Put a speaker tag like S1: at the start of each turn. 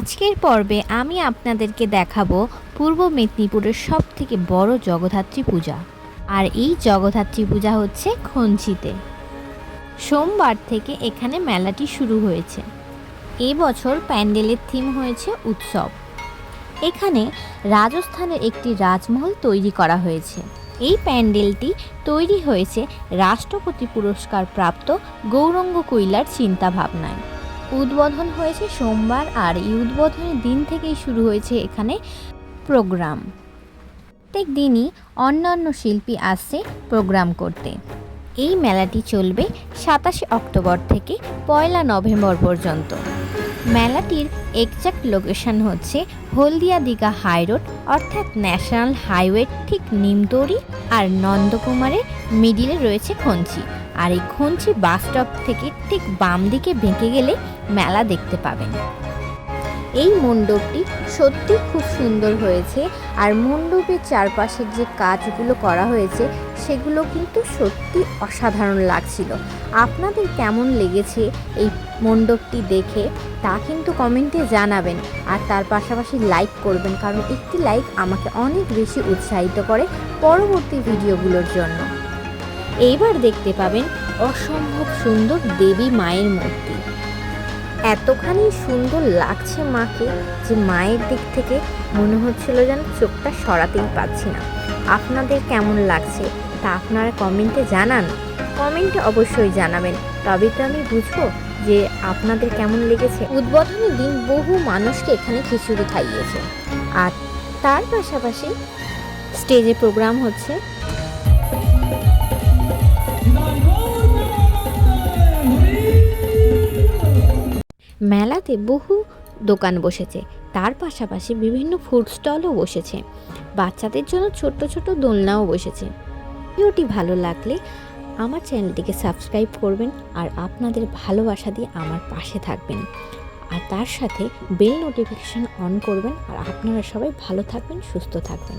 S1: আজকের পর্বে আমি আপনাদেরকে দেখাবো পূর্ব মেদিনীপুরের সব থেকে বড় জগদ্ধাত্রী পূজা। আর এই জগদ্ধাত্রী পূজা হচ্ছে খঞ্চিতে। সোমবার থেকে এখানে মেলাটি শুরু হয়েছে। এবছর প্যান্ডেলের থিম হয়েছে উৎসব। এখানে রাজস্থানের একটি রাজমহল তৈরি করা হয়েছে। এই প্যান্ডেলটি তৈরি হয়েছে রাষ্ট্রপতি পুরস্কার প্রাপ্ত গৌরঙ্গ কৈলার চিন্তাভাবনায়। উদ্বোধন হয়েছে সোমবার আর এই উদ্বোধনের দিন থেকেই শুরু হয়েছে এখানে প্রোগ্রাম। প্রত্যেক দিনই অন্যান্য শিল্পী আসছে প্রোগ্রাম করতে। এই মেলাটি চলবে সাতাশে অক্টোবর থেকে পয়লা নভেম্বর পর্যন্ত। মেলাটির এক্সাক্ট লোকেশন হচ্ছে হলদিয়া দীঘা হাইরোড অর্থাৎ ন্যাশনাল হাইওয়ে ঠিক নিমতরি আর নন্দকুমারের মিডিলে রয়েছে খঞ্চি। আর এই খঞ্চি বাস স্টপ থেকে ঠিক বাম দিকে বেঁকে গেলে মেলা দেখতে পাবেন। এই মণ্ডপটি সত্যি খুব সুন্দর হয়েছে আর মণ্ডপের চারপাশের যে কাজগুলো করা হয়েছে সেগুলো কিন্তু সত্যি অসাধারণ লাগছিল। আপনাদের কেমন লেগেছে এই মণ্ডপটি দেখে তা কিন্তু কমেন্টে জানাবেন আর তার পাশাপাশি লাইক করবেন কারণ একটি লাইক আমাকে অনেক বেশি উৎসাহিত করে পরবর্তী ভিডিওগুলোর জন্য। এইবার দেখতে পাবেন অসম্ভব সুন্দর দেবী মায়ের মূর্তি। এতখানি সুন্দর লাগছে মাকে যে মায়ের দিক থেকে মনে হচ্ছিল যেন চোখটা সরাতেই পাচ্ছি না। আপনাদের কেমন লাগছে তা আপনারা কমেন্টে জানান। কমেন্টে অবশ্যই জানাবেন। তবে তো আমি বুঝব যে আপনাদের কেমন লেগেছে। উদ্বোধনের দিন বহু মানুষকে এখানে খিচুড়ি খাইয়েছে। আর তার পাশাপাশি স্টেজে প্রোগ্রাম হচ্ছে মেলাতে বহু দোকান বসেছে। তার পাশাপাশি বিভিন্ন ফুড স্টলও বসেছে। বাচ্চাদের জন্য ছোট্ট ছোট দোলনাও বসেছে। ভিডিওটি ভালো লাগলে আমার চ্যানেলটিকে সাবস্ক্রাইব করবেন আর আপনাদের ভালোবাসা দিয়ে আমার পাশে থাকবেন। আর তার সাথে বেল নোটিফিকেশান অন করবেন আর আপনারা সবাই ভালো থাকবেন, সুস্থ থাকবেন।